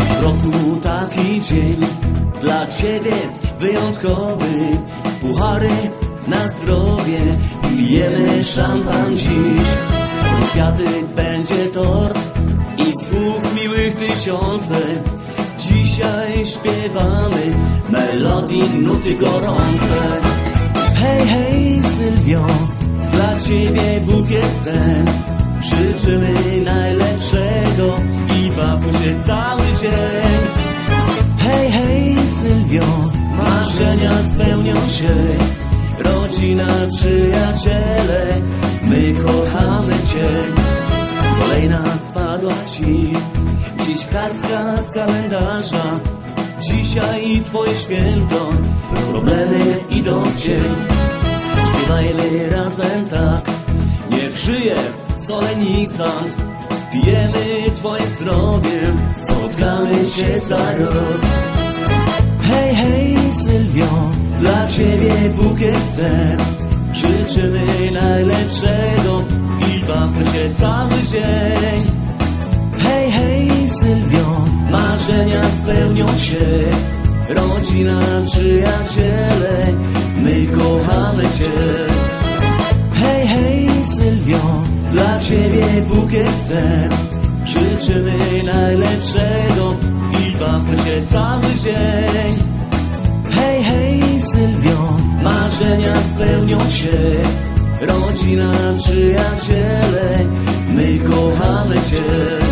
W roku taki dzień dla ciebie wyjątkowy. Puchary na zdrowie, pijemy szampan dziś. Są kwiaty, będzie tort i słów miłych tysiące. Dzisiaj śpiewamy melodii, nuty gorące. Hej, hej, Sylwio, dla ciebie bukiet ten. Życzymy najlepszego bawmy się cały dzień. Hej, hej, Sylwio, marzenia spełnią się. Rodzina, przyjaciele, my kochamy Cię. Kolejna spadła Ci, dziś kartka z kalendarza. Dzisiaj Twoje święto, problemy idą w cień. Śpiewajmy razem tak, niech żyje solenizant. Pijemy Twoje zdrowie, spotkamy się za rok. Hej, hej, Sylwio, dla Ciebie bukiet ten. Życzymy najlepszego i bawmy się cały dzień. Hej, hej, Sylwio, marzenia spełnią się. Rodzina, przyjaciele, my kochamy Cię. Hej, hej, Sylwio, dla Ciebie bukiet ten. Życzymy najlepszego i bawmy się cały dzień. Hej, hej, Sylwio, marzenia spełnią się. Rodzina, przyjaciele, my kochamy Cię.